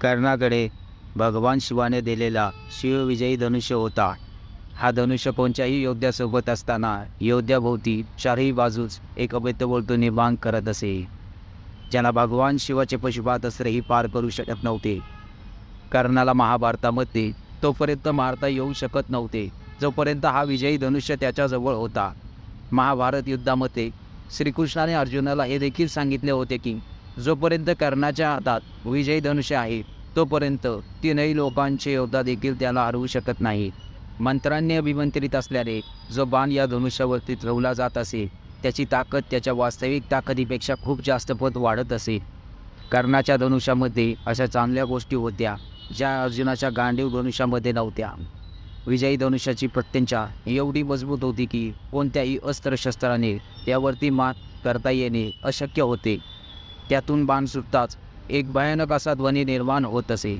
कर्णाकडे भगवान शिवाने दिलेला शिवविजयी धनुष्य होता. हा धनुष्य कोणत्याही योद्ध्यासोबत असताना योद्ध्याभोवती चारही बाजूच एक अवैध बोलतो निर्माण करत असे. ज्याला भगवान शिवाचे पशुपात असरेही पार करू शकत नव्हते. कर्णाला महाभारतामध्ये तोपर्यंत मारता येऊ शकत नव्हते. जोपर्यंत हा विजयी धनुष्य त्याच्याजवळ होता. महाभारत युद्धामध्ये श्रीकृष्णाने अर्जुनाला हे देखील सांगितले होते की जोपर्यंत कर्णाच्या हातात विजयी धनुष्य आहे तोपर्यंत तीनही लोकांचे योद्धा देखील त्याला हरवू शकत नाही. मंत्रांनी अभिमंत्रित असल्याने जो बाण या धनुष्यावरती ठेवला जात असे त्याची ताकद त्याच्या वास्तविक ताकदीपेक्षा खूप जास्त पद वाढत असे. कर्णाच्या धनुष्यामध्ये अशा चांगल्या गोष्टी होत्या ज्या अर्जुनाच्या गांडीव धनुष्यामध्ये नव्हत्या. विजयी धनुष्याची प्रत्यंचा एवढी मजबूत होती की कोणत्याही अस्त्रशस्त्राने त्यावरती मात करता येणे अशक्य होते. त्यातून बाण सुटताच एक भयानक असा ध्वनी निर्माण होत असे.